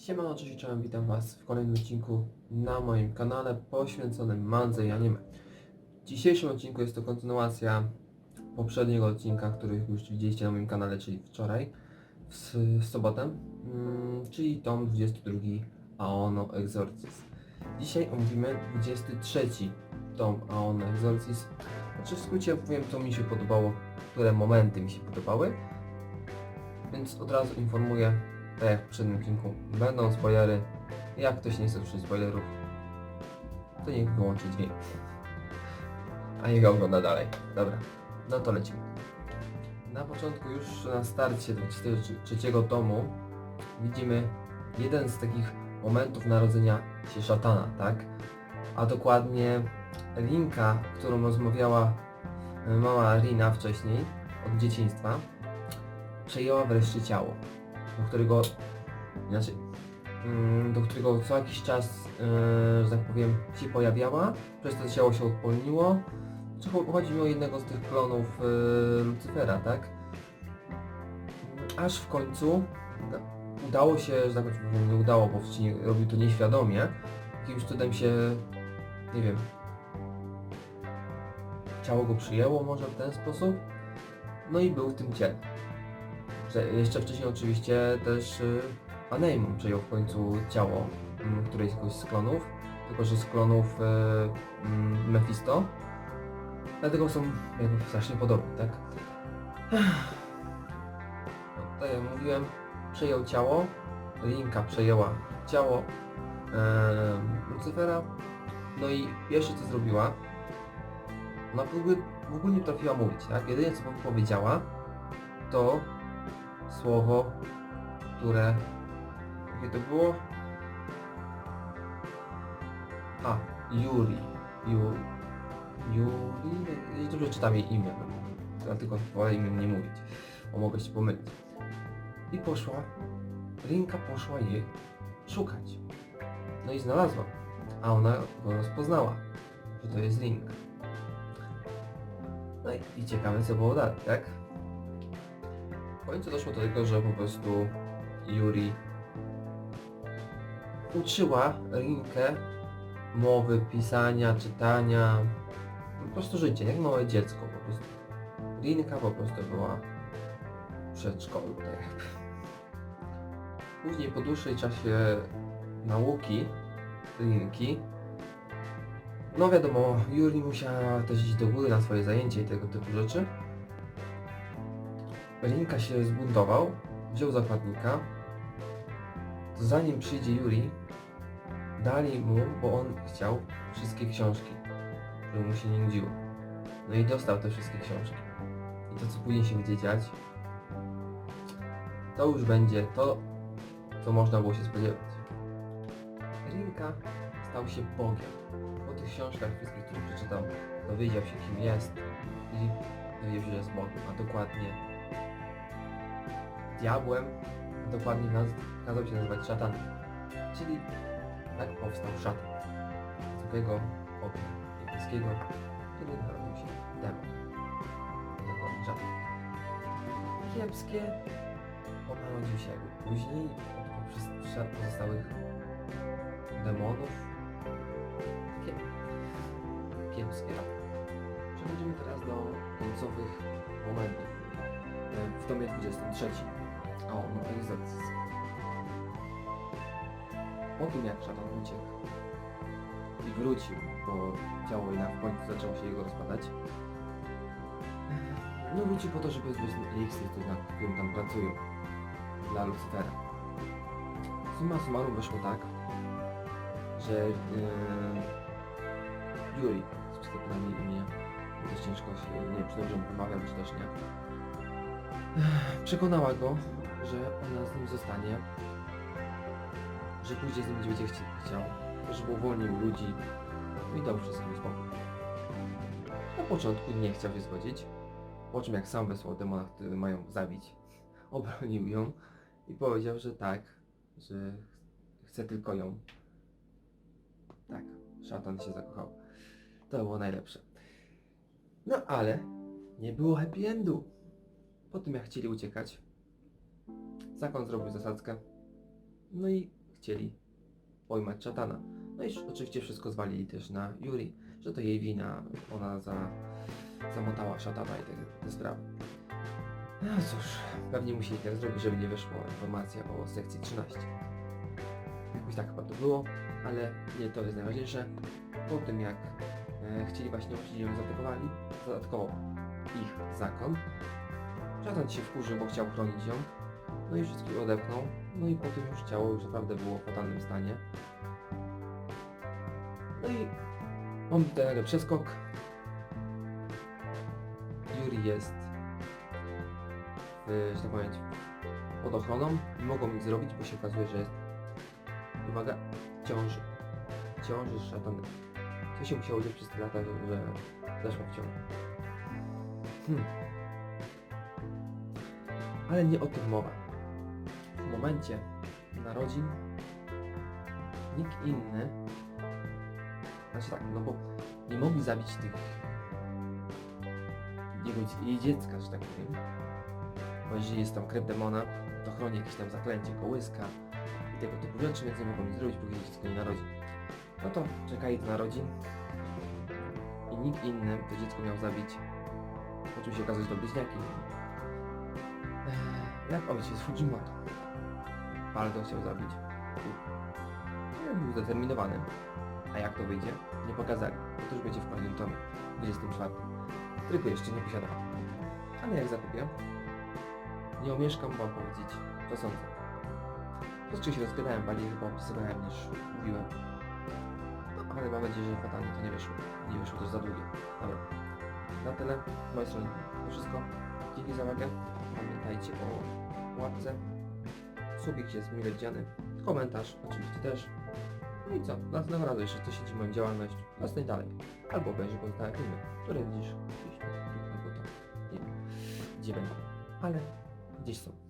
Siemano, cześć, czołem, witam Was w kolejnym odcinku na moim kanale poświęconym mandze i anime. W dzisiejszym odcinku jest to kontynuacja poprzedniego odcinka, który już widzieliście na moim kanale, czyli wczoraj, w, sobotę, mm, czyli tom 22 Aono Exorcist. Dzisiaj omówimy 23 tom Aono Exorcist. Znaczy w skrócie powiem co mi się podobało, które momenty mi się podobały. Więc od razu informuję, tak jak w poprzednim odcinku, będą spoilery. Jak ktoś nie chce słyszeć spoilerów, to niech wyłączy dźwięk. A niech ogląda dalej. Dobra, no to lecimy. Na początku już na starcie 23 tomu widzimy jeden z takich momentów narodzenia się szatana, tak? A dokładnie Linka, którą rozmawiała e, mama Rina wcześniej, od dzieciństwa, przejęła wreszcie ciało, do którego, znaczy, mm, do którego co jakiś czas, e, że tak powiem, się pojawiała, przez to ciało się odpolniło. Chodzi mi o jednego z tych klonów e, Lucyfera, tak? Aż w końcu udało się, że tak powiem, nie udało, bo wcześniej robił to nieświadomie. Jakimś cudem się, nie wiem, ciało go przyjęło może w ten sposób. No i był w tym ciele. Jeszcze wcześniej oczywiście też y, Aneimon przejął w końcu ciało mm, którejś z klonów, tylko że z klonów y, mm, Mephisto. Dlatego są jakby strasznie podobni, tak? No, tak jak mówiłem, przejął ciało, Linka przejęła ciało em, Lucyfera. No i pierwsze co zrobiła, ona w ogóle, w ogóle nie trafiła mówić, tak? Jedynie co powiedziała, to słowo, które... Jakie to było? A, Yuri. Ju, Yuri? Ja Dobrze czytam jej imię. Ja tylko wolę imię nie mówić, bo mogę się pomylić. I poszła, Rinka poszła jej szukać. No i znalazła. A ona go rozpoznała, że to jest Link. No i, i ciekawe co było dalej, tak? Końcu doszło do tego, że po prostu Yuri uczyła Rinkę mowy, pisania, czytania, po prostu życie, jak małe dziecko po prostu. Rinka po prostu była w przedszkolu, tak jakby. Później po dłuższej czasie nauki Rinki, no wiadomo, Yuri musiała też iść do góry na swoje zajęcie i tego typu rzeczy. Rinka się zbuntował, wziął zakładnika. To zanim przyjdzie Yuri, dali mu, bo on chciał wszystkie książki, żeby mu się nie nudziło. No i dostał te wszystkie książki. I to co później się będzie dziać, to już będzie to, co można było się spodziewać. Rinka stał się Bogiem. Po tych książkach wszystkich, które przeczytał, dowiedział się kim jest i dowiedział się, że jest Bogiem, a dokładnie diabłem, dokładnie naz- kazał się nazywać szatanem. Czyli tak powstał szatan. Z drugiego ognia niebieskiego, który narodził się demon. Dokładnie szatan. Kiepskie on narodził się jakby później poprzez- pozostałych demonów. Kie... Kiepskie. Przechodzimy teraz do końcowych momentów e, w tomie 23. O, no egzorcyzm. Po tym jak szatan uciekł i wrócił, bo ciało jednak w końcu zaczęło się jego rozpadać, no wrócił po to, żeby zbyć eliksir, na którym tam pracują dla Lucifera. Summa summarum wyszło tak, że yy, Yuri, z przystępami imię, dość ciężko się, nie wiem, czy dobrze mu czy też nie, przekonała go, że ona z nim zostanie, że pójdzie z nim, gdzie będzie chci- chciał, żeby uwolnił ludzi i dał wszystkim spokój. Na początku nie chciał się zgodzić, po czym jak sam wysłał demona, który mają zabić, obronił ją i powiedział, że tak, że chce tylko ją. Tak, szatan się zakochał. To było najlepsze. No ale nie było happy endu. Po tym jak chcieli uciekać, zakon zrobił zasadzkę. No i chcieli pojmać szatana. No i oczywiście wszystko zwalili też na Yuri, że to jej wina, ona za, zamotała szatana i te, te sprawy. No cóż, pewnie musieli tak zrobić, żeby nie wyszła informacja o sekcji 13. Jakoś tak chyba to było, ale nie to jest najważniejsze. Po tym jak e, chcieli właśnie uczcić ją zaatakowali, zaatakował ich zakon. Szatan się wkurzył, bo chciał chronić ją. No i wszystkich odepchnął. No i potem już ciało już naprawdę było w fatalnym stanie. No i mamy tutaj przeskok. Yuri jest w, że tak powiem, pod ochroną i mogą nic zrobić, bo się okazuje, że jest uwaga, ciąży. Ciąży z szatanem. Co się musiało dziać przez te lata, że zeszła w ciąży. Hmm. Ale nie o tym mowa. Momencie narodzin nikt inny, znaczy tak, no bo nie mogli zabić tych jego, jej dziecka, że tak powiem. Bo jeżeli jest tam krew demona, to chroni jakieś tam zaklęcie, kołyska i tego typu rzeczy, więc nie mogą nic zrobić, póki dziecko nie narodzi. No to czekali do narodzin i nikt inny to dziecko miał zabić. Poczuł się okazać, że to bliźniaki. Jak ojciec Fujimoto. Baldo chciał zabić. No, Był zdeterminowany. A jak to wyjdzie? Nie pokazali. To już będzie w kolejnym tomie, 24. Którego jeszcze nie posiadam. Ale jak zakupię, nie omieszkam wam powiedzieć, co sądzę. Troszeczkę się rozgadałem, bardziej chyba opisywałem niż mówiłem. No, ale mam nadzieję, że fatalnie to nie wyszło. Nie wyszło też za długie. Dobra. Na tyle. Z mojej strony to wszystko. Dzięki za uwagę. Pamiętajcie o łapce. Subik jest mile widziany. Komentarz oczywiście też. No i co? Następnym razem jeszcze coś się moją działalność. Zostań dalej. Albo obejrzyj pozostałe filmy, które widzisz gdzieś albo tam. Nie wiem, gdzie będą. Ale gdzieś są.